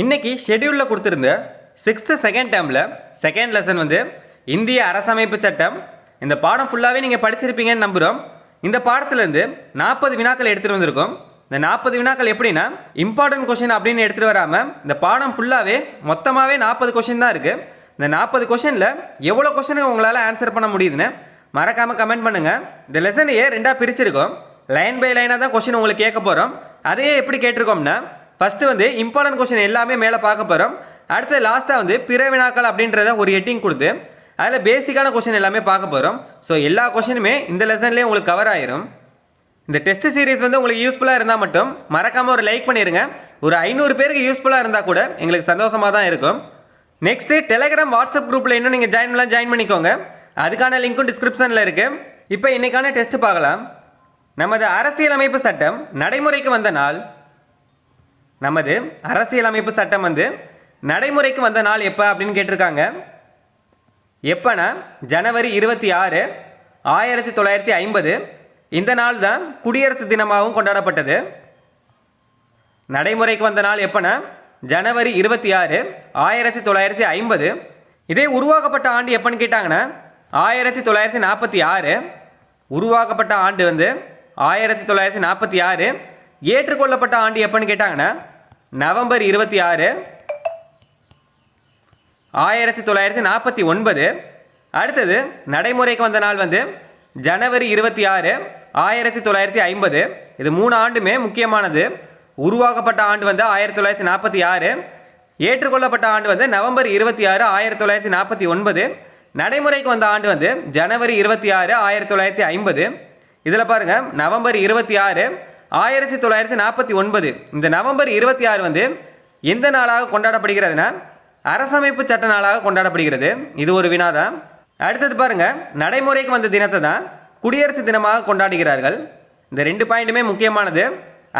இன்னைக்கு ஷெடியூலில் கொடுத்துருந்த சிக்ஸ்த்து செகண்ட் டேர்மில் செகண்ட் லெசன் வந்து இந்திய அரசமைப்பு சட்டம். இந்த பாடம் ஃபுல்லாகவே நீங்கள் படிச்சிருப்பீங்கன்னு நம்புகிறோம் இந்த பாடத்துலேருந்து நாற்பது வினாக்கள் எடுத்துகிட்டு வந்திருக்கோம். இந்த நாற்பது வினாக்கள் எப்படின்னா இம்பார்ட்டன்ட் கொஷின் அப்படின்னு எடுத்துகிட்டு வராமல் இந்த பாடம் ஃபுல்லாகவே மொத்தமாகவே நாற்பது கொஷின் தான் இருக்குது இந்த நாற்பது கொஷினில் எவ்வளோ கொஷனுக்கு உங்களால் ஆன்சர் பண்ண முடியுதுன்னு மறக்காமல் கமெண்ட் பண்ணுங்கள் இந்த லெசனையே ரெண்டாக பிரிச்சிருக்கோம். லைன் பை லைனாக தான் கொஷின் உங்களுக்கு கேட்க போகிறோம் அதையே எப்படி கேட்டிருக்கோம்னா ஃபஸ்ட்டு வந்து இம்பார்ட்டன்ட் கொஷின் எல்லாமே மேலே பார்க்க போகிறோம் அடுத்து லாஸ்ட்டாக வந்து பிற வினாக்கள் அப்படின்றத ஒரு ஹெட்டிங் கொடுத்து அதில் பேசிக்கான கொஷின் எல்லாமே பார்க்க போகிறோம் ஸோ எல்லா கொஷினுமே இந்த லெசன்லேயே உங்களுக்கு கவர் ஆயிரும். இந்த டெஸ்ட் சீரிஸ் வந்து உங்களுக்கு யூஸ்ஃபுல்லாக இருந்தால் மட்டும் மறக்காமல் ஒரு லைக் பண்ணிடுங்க ஒரு ஐநூறு பேருக்கு யூஸ்ஃபுல்லாக இருந்தால் கூட எங்களுக்கு சந்தோஷமாக தான் இருக்கும். நெக்ஸ்ட்டு டெலிகிராம் வாட்ஸ்அப் குரூப்பில் இன்னும் நீங்கள் ஜாயின் பண்ணலாம் ஜாயின் பண்ணிக்கோங்க. அதுக்கான லிங்க்கும் டிஸ்கிரிப்ஷனில் இருக்குது இப்போ இன்றைக்கான டெஸ்ட் பார்க்கலாம். நமது அரசியலமைப்பு சட்டம் நடைமுறைக்கு வந்த நாள் நமது அரசியலமைப்பு சட்டம் வந்து நடைமுறைக்கு வந்த நாள் எப்போ அப்படின்னு கேட்டிருக்காங்க. எப்போனா ஜனவரி இருபத்தி ஆறு ஆயிரத்தி தொள்ளாயிரத்தி ஐம்பது. இந்த நாள் தான் குடியரசு தினமாகவும் கொண்டாடப்பட்டது. நடைமுறைக்கு வந்த நாள் எப்போனா ஜனவரி இருபத்தி ஆறு ஆயிரத்தி தொள்ளாயிரத்தி ஐம்பது. இதே உருவாக்கப்பட்ட ஆண்டு எப்போன்னு கேட்டாங்கன்னா ஆயிரத்தி தொள்ளாயிரத்தி நாற்பத்தி ஆறு. உருவாக்கப்பட்ட ஆண்டு வந்து ஆயிரத்தி தொள்ளாயிரத்தி நாற்பத்தி ஆறு. ஏற்றுக்கொள்ளப்பட்ட ஆண்டு எப்போன்னு கேட்டாங்கன்னா நவம்பர் இருபத்தி ஆறு ஆயிரத்தி தொள்ளாயிரத்தி நாற்பத்தி ஒன்பது. அடுத்தது நடைமுறைக்கு வந்த நாள் வந்து ஜனவரி இருபத்தி ஆறு ஆயிரத்தி தொள்ளாயிரத்தி ஐம்பது. இது மூணு ஆண்டுமே முக்கியமானது. உருவாக்கப்பட்ட ஆண்டு வந்து ஆயிரத்தி தொள்ளாயிரத்தி நாற்பத்தி ஆறு. ஏற்றுக்கொள்ளப்பட்ட ஆண்டு வந்து நவம்பர் இருபத்தி ஆறு ஆயிரத்தி தொள்ளாயிரத்தி நாற்பத்தி ஒன்பது. நடைமுறைக்கு வந்த ஆண்டு வந்து ஜனவரி இருபத்தி ஆறு ஆயிரத்தி தொள்ளாயிரத்தி ஐம்பது. இதில் பாருங்கள் நவம்பர் இருபத்தி ஆறு ஆயிரத்தி தொள்ளாயிரத்தி நாற்பத்தி ஒன்பது இந்த நவம்பர் இருபத்தி ஆறு வந்து எந்த நாளாக கொண்டாடப்படுகிறதுனா அரசமைப்பு சட்ட நாளாக கொண்டாடப்படுகிறது. இது ஒரு வினாதான். அடுத்தது பாருங்கள் நடைமுறைக்கு வந்த தினத்தை தான் குடியரசு தினமாக கொண்டாடுகிறார்கள். இந்த ரெண்டு பாயிண்ட்டுமே முக்கியமானது.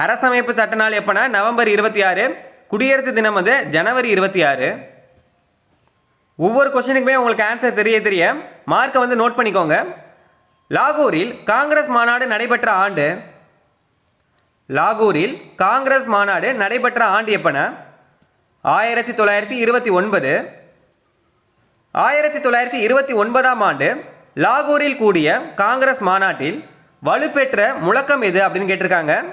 அரசமைப்பு சட்ட நாள் எப்போனா நவம்பர் இருபத்தி ஆறு குடியரசு தினம் வந்து ஜனவரி இருபத்தி ஆறு. ஒவ்வொரு கொஸ்டினுக்குமே உங்களுக்கு ஆன்சர் தெரிய தெரிய மார்க்கை வந்து நோட் பண்ணிக்கோங்க. லாகூரில் காங்கிரஸ் மாநாடு நடைபெற்ற ஆண்டு லாகூரில் காங்கிரஸ் மாநாடு நடைபெற்ற ஆண்டு எப்பன? ஆயிரத்தி தொள்ளாயிரத்தி இருபத்தி ஒன்பது. ஆயிரத்தி தொள்ளாயிரத்தி இருபத்தி ஒன்பதாம் ஆண்டு லாகூரில் கூடிய காங்கிரஸ் மாநாட்டில் வலுப்பெற்ற முழக்கம் எது அப்படின்னு கேட்டிருக்காங்க.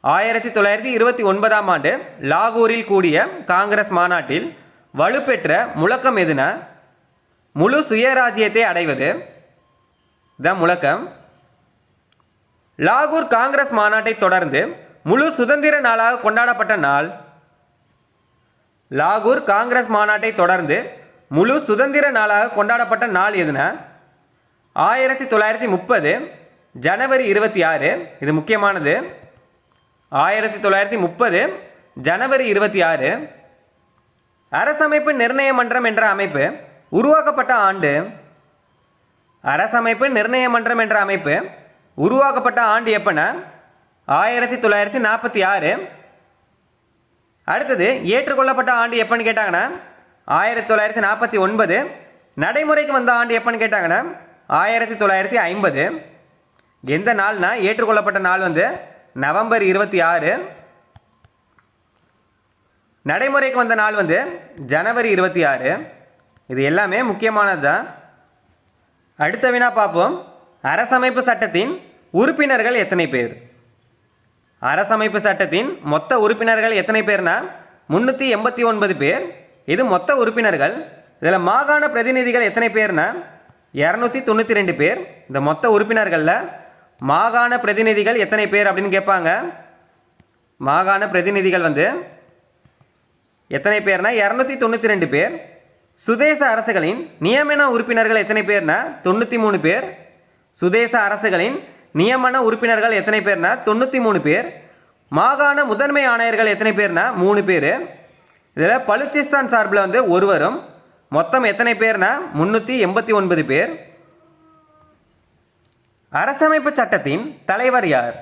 ஆயிரத்தி தொள்ளாயிரத்தி இருபத்தி ஒன்பதாம் ஆண்டு லாகூரில் கூடிய காங்கிரஸ் மாநாட்டில் வலுப்பெற்ற முழக்கம் எதுனா? முழு சுயராஜ்யத்தை அடைவது. த முழக்கம். லாகூர் காங்கிரஸ் மாநாட்டை தொடர்ந்து முழு சுதந்திர நாளாக கொண்டாடப்பட்ட நாள். லாகூர் காங்கிரஸ் மாநாட்டை தொடர்ந்து முழு சுதந்திர நாளாக கொண்டாடப்பட்ட நாள் எதுனா? ஆயிரத்தி தொள்ளாயிரத்தி முப்பது ஜனவரி இருபத்தி ஆறு. இது முக்கியமானது. ஆயிரத்தி தொள்ளாயிரத்தி முப்பது ஜனவரி இருபத்தி ஆறு. அரசமைப்பு நிர்ணய மன்றம் என்ற அமைப்பு உருவாக்கப்பட்ட ஆண்டு. அரசமைப்பு நிர்ணய மன்றம் என்ற அமைப்பு உருவாக்கப்பட்ட ஆண்டு எப்போன்னா? ஆயிரத்தி தொள்ளாயிரத்தி நாற்பத்தி ஆறு. அடுத்தது ஏற்றுக்கொள்ளப்பட்ட ஆண்டு எப்போன்னு கேட்டாங்கன்னா? ஆயிரத்தி தொள்ளாயிரத்தி நாற்பத்தி ஒன்பது. நடைமுறைக்கு வந்த ஆண்டு எப்போன்னு கேட்டாங்கன்னா? ஆயிரத்தி தொள்ளாயிரத்தி ஐம்பது. எந்த நாள்னா? ஏற்றுக்கொள்ளப்பட்ட நாள் வந்து நவம்பர் இருபத்தி ஆறு. நடைமுறைக்கு வந்த நாள் வந்து ஜனவரி இருபத்தி ஆறு. இது எல்லாமே முக்கியமானது தான் அடுத்த வினா பார்ப்போம். அரசமைப்பு சட்டத்தின் உறுப்பினர்கள் எத்தனை பேர்? அரசமைப்பு சட்டத்தின் மொத்த உறுப்பினர்கள் எத்தனை பேர்னா? முந்நூற்றி எண்பத்தி ஒன்பது பேர். இது மொத்த உறுப்பினர்கள். இதில் மாகாண பிரதிநிதிகள் எத்தனை பேர்னா? இரநூத்தி தொண்ணூற்றி ரெண்டு பேர். இந்த மொத்த உறுப்பினர்களில் மாகாண பிரதிநிதிகள் எத்தனை பேர் அப்படின்னு கேட்பாங்க. மாகாண பிரதிநிதிகள் வந்து எத்தனை பேர்னா? இரநூத்தி தொண்ணூற்றி ரெண்டு பேர். சுதேச அரசுகளின் நியமன உறுப்பினர்கள் எத்தனை பேர்னா? தொண்ணூற்றி மூணு பேர். சுதேச அரசுகளின் நியமன உறுப்பினர்கள் எத்தனை பேர்னா? தொண்ணூற்றி மூணு பேர். மாகாண முதன்மை ஆணையர்கள் எத்தனை பேர்னா? மூணு பேர். இதில் பலுச்சிஸ்தான் சார்பில் வந்து ஒருவரும் மொத்தம் எத்தனை பேர்னா? முந்நூற்றி எண்பத்தி ஒன்பது பேர். அரசமைப்பு சட்டத்தின் தலைவர் யார்?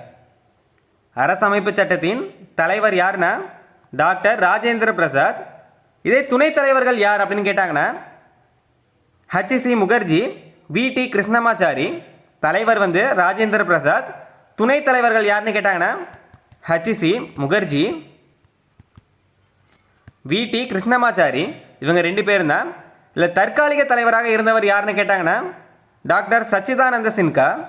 அரசமைப்பு சட்டத்தின் தலைவர் யாருன்னா டாக்டர் ராஜேந்திர பிரசாத். இதே துணைத் தலைவர்கள் யார் அப்படின்னு கேட்டாங்கன்னா H C Mukherjee V T Krishnamachari தலைவர் வந்து ராஜேந்திர பிரசாத். துணைத் தலைவர்கள் யாருன்னு கேட்டாங்கன்னா ஹச்சிசி முகர்ஜி விடி கிருஷ்ணமாச்சாரி. இவங்க ரெண்டு பேரும் தான் இல்லை தற்காலிக தலைவராக இருந்தவர் யாருன்னு கேட்டாங்கன்னா டாக்டர் சச்சிதானந்த சின்கா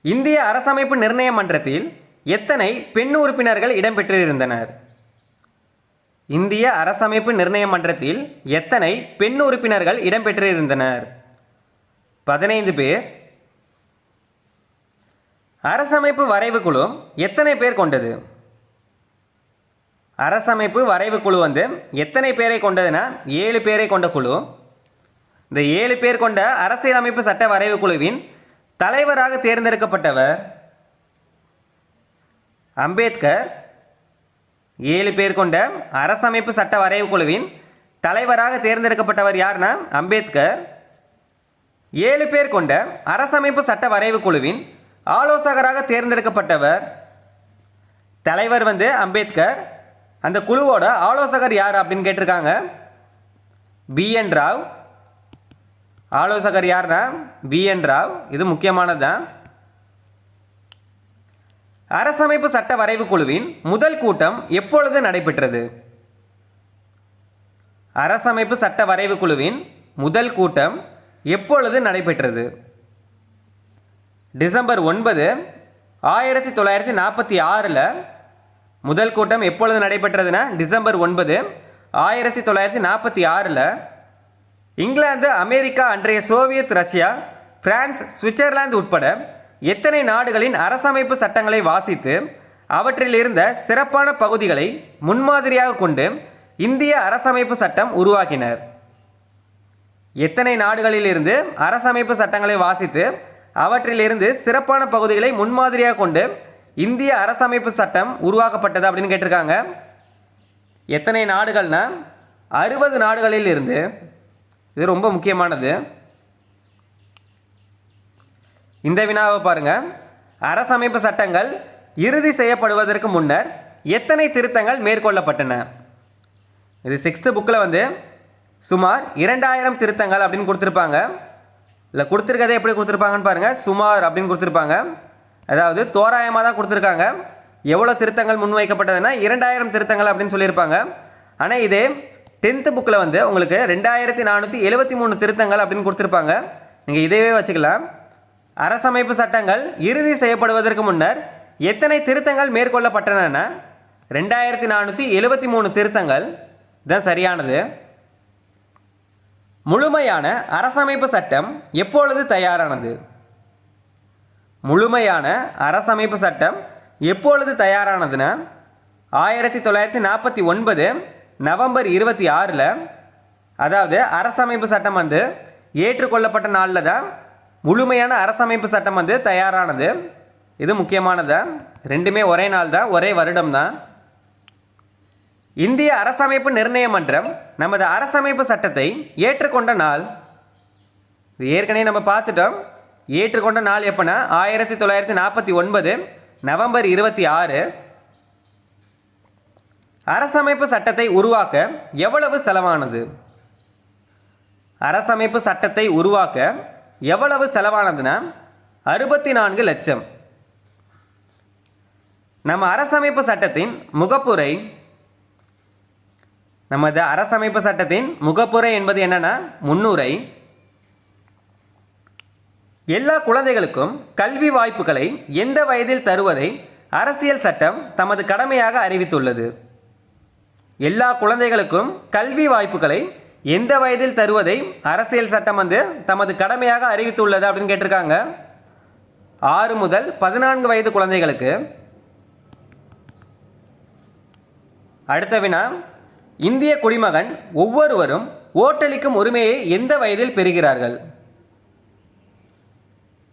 இந்திய அரசமைப்பு நிர்ணய மன்றத்தில் எத்தனை பெண் உறுப்பினர்கள் இடம்பெற்றிருந்தனர்? இந்திய அரசமைப்பு நிர்ணய மன்றத்தில் எத்தனை பெண் உறுப்பினர்கள் இடம்பெற்றிருந்தனர்? பதினைந்து பேர். அரசமைப்பு வரைவு குழு எத்தனை பேர் கொண்டது? அரசமைப்பு வரைவு குழு வந்து எத்தனை பேரை கொண்டதுன்னா ஏழு பேரை கொண்ட குழு. இந்த ஏழு பேர் கொண்ட அரசியலமைப்பு சட்ட வரைவு குழுவின் தலைவராக தேர்ந்தெடுக்கப்பட்டவர் அம்பேத்கர். ஏழு பேர் கொண்ட அரசமைப்பு சட்ட வரைவு குழுவின் தலைவராக தேர்ந்தெடுக்கப்பட்டவர் யாருன்னா அம்பேத்கர். ஏழு பேர் கொண்ட அரசமைப்பு சட்ட வரைவு குழுவின் ஆலோசகராக தேர்ந்தெடுக்கப்பட்டவர் தலைவர் வந்து அம்பேத்கர். அந்த குழுவோட ஆலோசகர் யார் அப்படின்னு கேட்டிருக்காங்க. பி. என். ராவ். ஆலோசகர் யாருன்னா பி என். ராவ். இது முக்கியமானது தான் அரசமைப்பு சட்ட வரைவு குழுவின் முதல் கூட்டம் எப்பொழுது நடைபெற்றது? அரசமைப்பு சட்ட வரைவு குழுவின் முதல் கூட்டம் எப்பொழுது நடைபெற்றது? டிசம்பர் ஒன்பது ஆயிரத்தி தொள்ளாயிரத்தி நாற்பத்தி ஆறில் முதல் கூட்டம் எப்பொழுது நடைபெற்றதுன்னா டிசம்பர் ஒன்பது ஆயிரத்தி தொள்ளாயிரத்தி நாற்பத்தி ஆறில் இங்கிலாந்து அமெரிக்கா அன்றைய சோவியத் ரஷ்யா பிரான்ஸ் சுவிட்சர்லாந்து உட்பட எத்தனை நாடுகளின் அரசமைப்பு சட்டங்களை வாசித்து அவற்றில் இருந்த சிறப்பான பகுதிகளை முன்மாதிரியாக கொண்டு இந்திய அரசமைப்பு சட்டம் உருவாக்கினர்? எத்தனை நாடுகளிலிருந்து அரசமைப்பு சட்டங்களை வாசித்து அவற்றிலிருந்து சிறப்பான பகுதிகளை முன்மாதிரியாக கொண்டு இந்திய அரசமைப்பு சட்டம் உருவாக்கப்பட்டது அப்படின்னு கேட்டிருக்காங்க. எத்தனை நாடுகள்னா அறுபது நாடுகளில் இருந்து இது ரொம்ப முக்கியமானது. இந்த வினாவை பாருங்க. அரசமைப்பு சட்டங்கள் இறுதி செய்யப்படுவதற்கு முன்னர் எத்தனை திருத்தங்கள் மேற்கொள்ளப்பட்டன? இது சிக்ஸ்த்து புக்கில் வந்து சுமார் இரண்டாயிரம் திருத்தங்கள் அப்படின்னு கொடுத்துருப்பாங்க. இல்லை கொடுத்துருக்கதே எப்படி கொடுத்துருப்பாங்கன்னு பாருங்கள் சுமார் அப்படின்னு கொடுத்துருப்பாங்க. அதாவது தோராயமாக தான் கொடுத்துருக்காங்க. எவ்வளோ திருத்தங்கள் முன்வைக்கப்பட்டதுன்னா இரண்டாயிரம் திருத்தங்கள் அப்படின்னு சொல்லியிருப்பாங்க. ஆனால் இதே டென்த்து புக்கில் வந்து உங்களுக்கு ரெண்டாயிரத்தி நானூற்றி எழுபத்தி மூணு திருத்தங்கள் அப்படின்னு கொடுத்துருப்பாங்க. நீங்கள் இதையே வச்சுக்கலாம். அரசமைப்பு சட்டங்கள் இறுதி செய்யப்படுவதற்கு முன்னர் எத்தனை திருத்தங்கள் மேற்கொள்ளப்பட்டன ரெண்டாயிரத்தி நானூற்றி எழுபத்தி மூணு திருத்தங்கள். இதுதான் சரியானது. முழுமையான அரசமைப்பு சட்டம் எப்பொழுது தயாரானது? முழுமையான அரசமைப்பு சட்டம் எப்பொழுது தயாரானதுன்னா ஆயிரத்தி தொள்ளாயிரத்தி நாற்பத்தி ஒன்பது நவம்பர் இருபத்தி ஆறில் அதாவது அரசமைப்பு சட்டம் வந்து ஏற்றுக்கொள்ளப்பட்ட நாளில் தான் முழுமையான அரசமைப்பு சட்டம் வந்து தயாரானது. இது முக்கியமானது? ரெண்டுமே ஒரே நாள் தான் ஒரே வருடம் தான் இந்திய அரசமைப்பு நிர்ணய மன்றம் நமது அரசமைப்பு சட்டத்தை ஏற்றுக்கொண்ட நாள். ஏற்கனவே நம்ம பார்த்துட்டோம். ஏற்றுக்கொண்ட நாள் எப்போனா? ஆயிரத்தி தொள்ளாயிரத்தி நாற்பத்தி ஒன்பது நவம்பர் இருபத்தி ஆறு. அரசமைப்பு சட்டத்தை உருவாக்க எவ்வளவு செலவானது? அரசமைப்பு சட்டத்தை உருவாக்க எவ்வளவு செலவானதுன்னா அறுபத்தி நான்கு லட்சம். நம்ம அரசமைப்பு சட்டத்தின் முகப்புரை நமது அரசமைப்பு சட்டத்தின் முகப்புரை என்பது என்னன்னா முன்னுரை. எல்லா குழந்தைகளுக்கும் கல்வி வாய்ப்புகளை எந்த வயதில் தருவதை அரசியல் சட்டம் தமது கடமையாக அறிவித்துள்ளது. எல்லா குழந்தைகளுக்கும் கல்வி வாய்ப்புகளை எந்த வயதில் தருவதை அரசியல் சட்டம் வந்து தமது கடமையாக அறிவித்துள்ளது அப்படின்னு கேட்டிருக்காங்க. ஆறு முதல் பதினான்கு வயது குழந்தைகளுக்கு அடுத்த வினா இந்திய குடிமகன் ஒவ்வொருவரும் ஓட்டளிக்கும் உரிமையை எந்த வயதில் பெறுகிறார்கள்?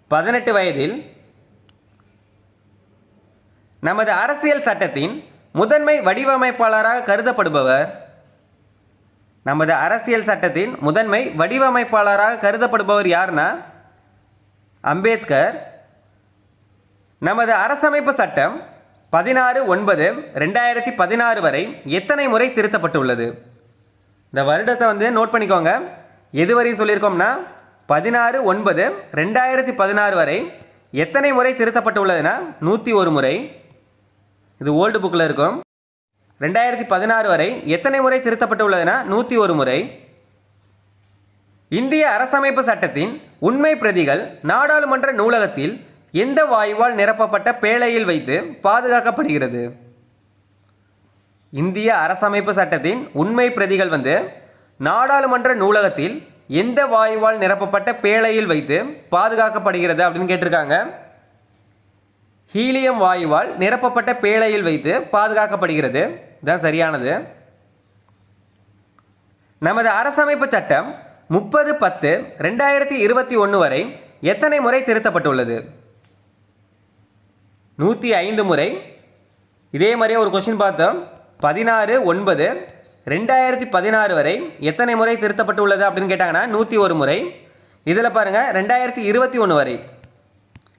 பதினெட்டு வயதில் நமது அரசியல் சட்டத்தின் முதன்மை வடிவமைப்பாளராக கருதப்படுபவர். நமது அரசியல் சட்டத்தின் முதன்மை வடிவமைப்பாளராக கருதப்படுபவர் யாருன்னா அம்பேத்கர். நமது அரசமைப்பு சட்டம் பதினாறு ஒன்பது ரெண்டாயிரத்தி பதினாறு வரை எத்தனை முறை திருத்தப்பட்டுள்ளது? இந்த வருடத்தை வந்து நோட் பண்ணிக்கோங்க. எது வரையும் சொல்லியிருக்கோம்னா பதினாறு ஒன்பது ரெண்டாயிரத்தி பதினாறு வரை எத்தனை முறை திருத்தப்பட்டுள்ளதுன்னா நூற்றி ஒரு முறை. இது ஓல்டு புக்கில் இருக்கும். ரெண்டாயிரத்தி பதினாறு வரை எத்தனை முறை திருத்தப்பட்டுள்ளதுன்னா நூற்றி ஒரு முறை. இந்திய அரசமைப்பு சட்டத்தின் உண்மை பிரதிகள் நாடாளுமன்ற நூலகத்தில் எந்த வாயுவால் நிரப்பப்பட்ட பேழையில் வைத்து பாதுகாக்கப்படுகிறது? இந்திய அரசமைப்பு சட்டத்தின் உண்மை பிரதிகள் வந்து நாடாளுமன்ற நூலகத்தில் எந்த வாயுவால் நிரப்பப்பட்ட பேழையில் வைத்து பாதுகாக்கப்படுகிறது அப்படின்னு கேட்டிருக்காங்க. ஹீலியம் வாயுவால் நிரப்பப்பட்ட பேழையில் வைத்து பாதுகாக்கப்படுகிறது. இதுதான் சரியானது. நமது அரசமைப்பு சட்டம் முப்பது பத்து ரெண்டாயிரத்தி இருபத்தி ஒன்று வரை எத்தனை முறை திருத்தப்பட்டுள்ளது? நூற்றி ஐந்து முறை. இதே மாதிரியே ஒரு கொஸ்டின் பார்த்தோம். பதினாறு ஒன்பது ரெண்டாயிரத்தி பதினாறு வரை எத்தனை முறை திருத்தப்பட்டு உள்ளது அப்படின்னு கேட்டாங்கன்னா நூற்றி ஒரு முறை. இதில் பாருங்கள் ரெண்டாயிரத்தி இருபத்தி ஒன்று வரை.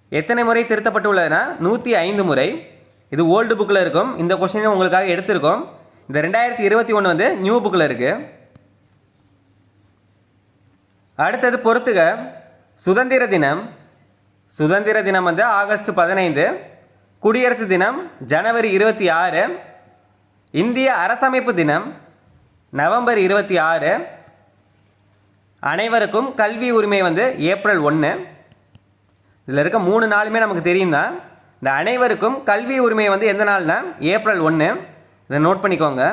எத்தனை முறை திருத்தப்பட்டு உள்ளதுன்னா நூற்றி ஐந்து முறை. இது ஓல்டு புக்கில் இருக்கும். இந்த கொஸ்டினை உங்களுக்காக எடுத்திருக்கோம். இந்த ரெண்டாயிரத்தி இருபத்தி ஒன்று வந்து நியூ புக்கில் இருக்குது அடுத்தது பொறுத்துக. சுதந்திர தினம். சுதந்திர தினம் வந்து ஆகஸ்ட் பதினைந்து. குடியரசு தினம் ஜனவரி இருபத்தி ஆறு இந்திய அரசமைப்பு தினம் நவம்பர் இருபத்தி ஆறு. அனைவருக்கும் கல்வி உரிமை வந்து ஏப்ரல் ஒன்று. இதில் இருக்க மூணு நாளுமே நமக்கு தெரியும் தான் இந்த அனைவருக்கும் கல்வி உரிமை வந்து எந்த நாள்னா ஏப்ரல் ஒன்று. இதை நோட் பண்ணிக்கோங்க.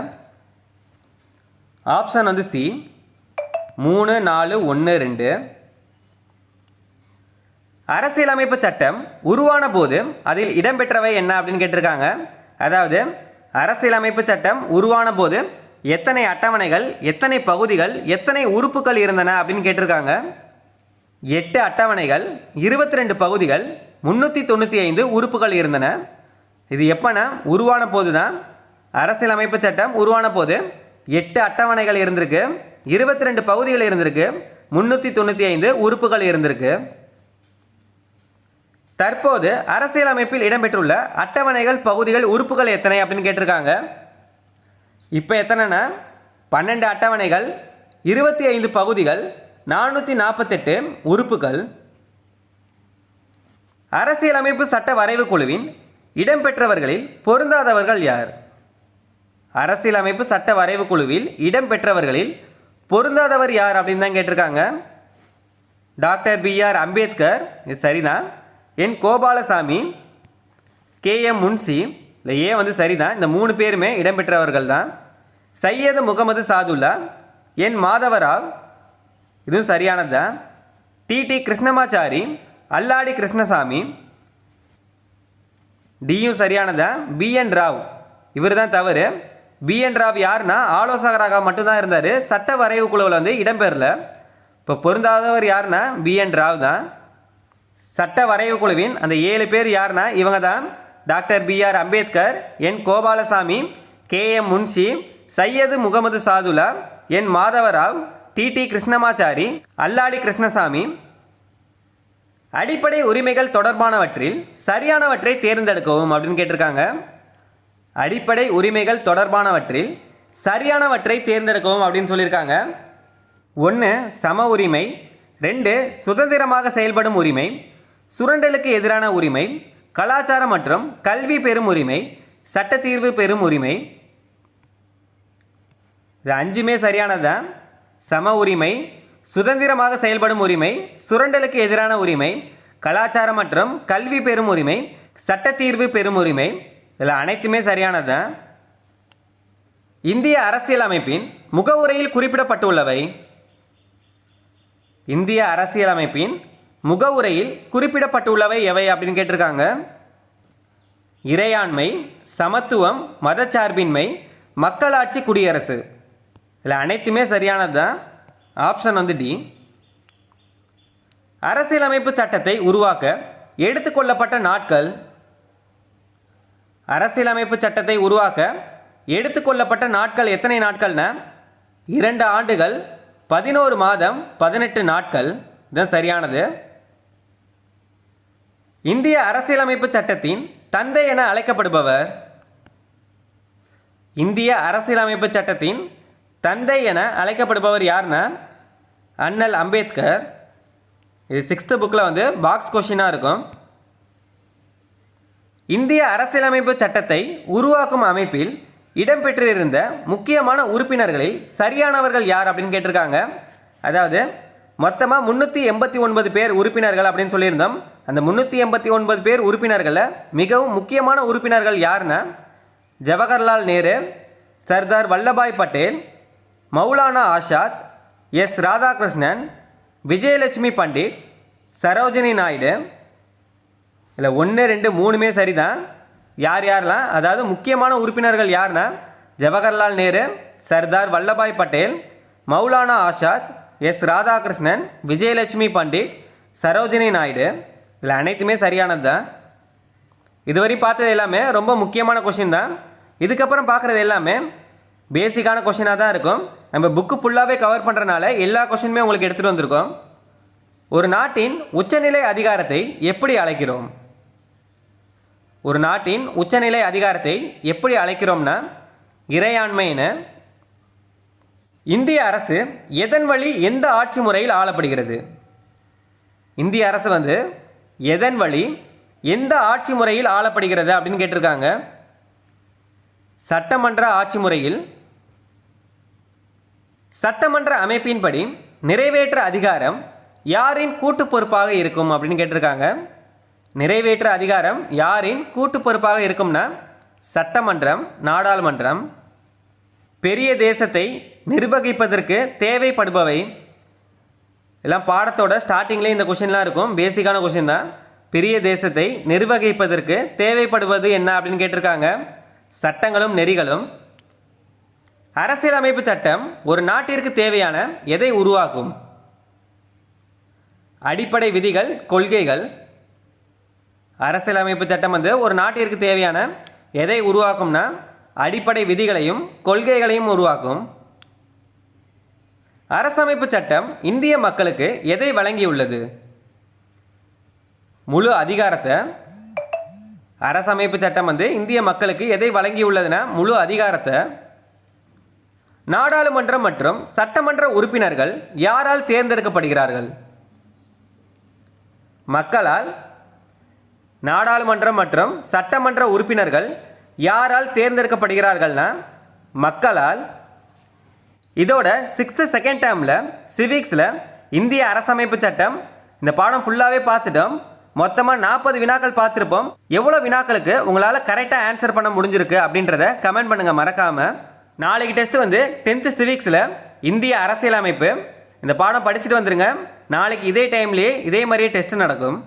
ஆப்ஷன் வந்து சி. மூணு நாலு ஒன்று ரெண்டு. அரசியலமைப்பு சட்டம் உருவான போது அதில் இடம்பெற்றவை என்ன அப்படின்னு கேட்டிருக்காங்க. அதாவது அரசியலமைப்பு சட்டம் உருவான போது எத்தனை அட்டவணைகள் எத்தனை பகுதிகள் எத்தனை உறுப்புகள் இருந்தன அப்படின்னு கேட்டிருக்காங்க. எட்டு அட்டவணைகள் இருபத்தி ரெண்டு பகுதிகள் முந்நூற்றி தொண்ணூற்றி ஐந்து உறுப்புகள் இருந்தன. இது எப்போனா? உருவான போது தான் அரசியலமைப்பு சட்டம் உருவான போது எட்டு அட்டவணைகள் இருந்திருக்கு இருபத்தி ரெண்டு பகுதிகள் இருந்திருக்கு முந்நூற்றி தொண்ணூற்றி ஐந்து உறுப்புகள் இருந்திருக்கு. தற்போது அரசியலமைப்பில் இடம்பெற்றுள்ள அட்டவணைகள் பகுதிகள் உறுப்புகள் எத்தனை அப்படின்னு கேட்டிருக்காங்க. இப்போ எத்தனைன்னா பன்னெண்டு அட்டவணைகள் இருபத்தி ஐந்து பகுதிகள் நானூற்றி நாற்பத்தெட்டு உறுப்புகள். அரசியலமைப்பு சட்ட வரைவு குழுவின் இடம்பெற்றவர்களில் பொருந்தாதவர்கள் யார்? அரசியலமைப்பு சட்ட வரைவு குழுவில் இடம்பெற்றவர்களில் பொருந்தாதவர் யார் அப்படின்னு தான் கேட்டிருக்காங்க. டாக்டர் பிஆர் அம்பேத்கர் இது சரிதான். N Gopalaswami K M Munshi இல்லை ஏ வந்து சரிதான். இந்த மூணு பேருமே இடம்பெற்றவர்கள் தான் சையது முகமது சாதுல்லா என் மாதவராவ் இதுவும் சரியானது தான் டிடி கிருஷ்ணமாச்சாரி அல்லாடி கிருஷ்ணசாமி டியும் சரியானதா பிஎன் ராவ் இவர் தான் தவறு பிஎன் ராவ் யாருன்னா ஆலோசகராக மட்டும்தான் இருந்தார். சட்ட வரைவு குழுவில் வந்து இடம்பெறல. இப்போ பொருந்தாதவர் யாருன்னா பிஎன் ராவ் தான் சட்ட வரைவு குழுவின் அந்த ஏழு பேர் யாருன்னா இவங்க தான் doctor B R Ambedkar N Gopalaswami K M Munshi Syed Mohammad Saadulla N Madhavrao T T Krishnamachari Alladi Krishnaswamy. அடிப்படை உரிமைகள் தொடர்பானவற்றில் சரியானவற்றை தேர்ந்தெடுக்கவும் அப்படின்னு கேட்டிருக்காங்க. அடிப்படை உரிமைகள் தொடர்பானவற்றில் சரியானவற்றை தேர்ந்தெடுக்கவும் அப்படின்னு சொல்லியிருக்காங்க. ஒன்று சம உரிமை. ரெண்டு சுதந்திரமாக செயல்படும் உரிமை. சுரண்டலுக்கு எதிரான உரிமை கலாச்சாரம் மற்றும் கல்வி பெறும் உரிமை சட்ட தீர்வு பெறும் உரிமை. இது அஞ்சுமே சரியானதுதான் சம உரிமை சுதந்திரமாக செயல்படும் உரிமை சுரண்டலுக்கு எதிரான உரிமை கலாச்சாரம் மற்றும் கல்வி பெறும் உரிமை சட்ட தீர்வு பெறும் உரிமை. இதில் அனைத்துமே சரியானதுதான் இந்திய அரசியலமைப்பின் முகவுரையில் குறிப்பிடப்பட்டுள்ளவை. இந்திய அரசியலமைப்பின் முகவுரையில் குறிப்பிடப்பட்டுள்ளவை எவை அப்படின்னு கேட்டிருக்காங்க. இறையாண்மை சமத்துவம் மதச்சார்பின்மை மக்களாட்சி குடியரசு. இதில் அனைத்துமே சரியானது தான் ஆப்ஷன் வந்து டி அரசியலமைப்பு சட்டத்தை உருவாக்க எடுத்துக்கொள்ளப்பட்ட நாட்கள். அரசியலமைப்பு சட்டத்தை உருவாக்க எடுத்துக்கொள்ளப்பட்ட நாட்கள் எத்தனை நாட்கள்னா? இரண்டு ஆண்டுகள் பதினோரு மாதம் பதினெட்டு நாட்கள். இதுதான் சரியானது. இந்திய அரசியலமைப்பு சட்டத்தின் தந்தை என அழைக்கப்படுபவர். இந்திய அரசியலமைப்பு சட்டத்தின் தந்தை என அழைக்கப்படுபவர் யாருன்னா அண்ணல் அம்பேத்கர். இது சிக்ஸ்த்து புக்கில் வந்து பாக்ஸ் கொஷினாக இருக்கும். இந்திய அரசியலமைப்பு சட்டத்தை உருவாக்கும் அமைப்பில் இடம்பெற்றிருந்த முக்கியமான உறுப்பினர்களில் சரியானவர்கள் யார் அப்படின்னு கேட்டிருக்காங்க. அதாவது மொத்தமாக முந்நூற்றி எண்பத்தி ஒன்பது பேர் உறுப்பினர்கள் அப்படின்னு சொல்லியிருந்தோம். அந்த முந்நூற்றி எண்பத்தி ஒன்பது பேர் உறுப்பினர்களில் மிகவும் முக்கியமான உறுப்பினர்கள் யாருன்னா ஜவஹர்லால் நேரு சர்தார் வல்லபாய் பட்டேல் மௌலானா ஆஷாத் எஸ் ராதாகிருஷ்ணன் விஜயலட்சுமி பண்டிட் சரோஜினி நாயுடு. இல்லை ஒன்று ரெண்டு மூணுமே சரிதான். யார் யாரெல்லாம்? அதாவது முக்கியமான உறுப்பினர்கள் யாருன்னா ஜவஹர்லால் நேரு சர்தார் வல்லபாய் பட்டேல் மௌலானா ஆஷாத் எஸ் ராதாகிருஷ்ணன் விஜயலட்சுமி பண்டிட் சரோஜினி நாயுடு. இதில் அனைத்துமே சரியானது தான். இதுவரை பார்த்தது எல்லாமே ரொம்ப முக்கியமான கொஷின் தான். இதுக்கப்புறம் பார்க்குறது எல்லாமே பேசிக்கான கொஷினாக தான் இருக்கும். நம்ம புக்கு ஃபுல்லாகவே கவர் பண்ணுறனால எல்லா கொஷினுமே உங்களுக்கு எடுத்துகிட்டு வந்திருக்கோம். ஒரு நாட்டின் உச்சநிலை அதிகாரத்தை எப்படி அழைக்கிறோம்? ஒரு நாட்டின் உச்சநிலை அதிகாரத்தை எப்படி அழைக்கிறோம்னா இறையாண்மைன்னு இந்திய அரசு எதன் வழி எந்த ஆட்சி முறையில் ஆளப்படுகிறது? இந்திய அரசு வந்து எதன் வழி எந்த ஆட்சி முறையில் ஆளப்படுகிறது அப்படின்னு கேட்டிருக்காங்க. சட்டமன்ற ஆட்சி முறையில் சட்டமன்ற அமைப்பின்படி நிறைவேற்ற அதிகாரம் யாரின் கூட்டு பொறுப்பாக இருக்கும் அப்படின்னு கேட்டிருக்காங்க. நிறைவேற்ற அதிகாரம் யாரின் கூட்டு பொறுப்பாக இருக்கும்னா சட்டமன்றம் நாடாளுமன்றம் பெரிய தேசத்தை நிர்வகிப்பதற்கு தேவைப்படுபவை. எல்லாம் பாடத்தோட ஸ்டார்டிங்லேயே இந்த கொஷின்லாம் இருக்கும். பேசிக்கான கொஷின் தான். பெரிய தேசத்தை நிர்வகிப்பதற்கு தேவைப்படுவது என்ன அப்படின்னு கேட்டிருக்காங்க. சட்டங்களும் நெறிகளும். அரசியலமைப்பு சட்டம் ஒரு நாட்டிற்கு தேவையான எதை உருவாக்கும்? அடிப்படை விதிகள் கொள்கைகள். அரசியலமைப்பு சட்டம் வந்து ஒரு நாட்டிற்கு தேவையான எதை உருவாக்கும்னா அடிப்படை விதிகளையும் கொள்கைகளையும் உருவாக்கும். அரசமைப்பு சட்டம் இந்திய மக்களுக்கு எதை வழங்கியுள்ளது? முழு அதிகாரத்தை அரசமைப்பு சட்டம் வந்து இந்திய மக்களுக்கு எதை வழங்கியுள்ளதுன்னா முழு அதிகாரத்தை நாடாளுமன்றம் மற்றும் சட்டமன்ற உறுப்பினர்கள் யாரால் தேர்ந்தெடுக்கப்படுகிறார்கள்? மக்களால் நாடாளுமன்றம் மற்றும் சட்டமன்ற உறுப்பினர்கள் யாரால் தேர்ந்தெடுக்கப்படுகிறார்கள்னா மக்களால். இதோட சிக்ஸ்த்து செகண்ட் டேர்மில் சிவிக்ஸில் இந்திய அரசமைப்பு சட்டம் இந்த பாடம் ஃபுல்லாகவே பார்த்துட்டோம். மொத்தமாக நாற்பது வினாக்கள் பார்த்துருப்போம். எவ்வளோ வினாக்களுக்கு உங்களால் கரெக்டாக ஆன்சர் பண்ண முடிஞ்சிருக்கு அப்படின்றத கமெண்ட் பண்ணுங்கள் மறக்காமல் நாளைக்கு டெஸ்ட் வந்து டென்த்து சிவிக்ஸில் இந்திய அரசியலமைப்பு. இந்த பாடம் படிச்சுட்டு வந்துருங்க. நாளைக்கு இதே டைம்லேயே இதே மாதிரியே டெஸ்ட் நடக்கும்.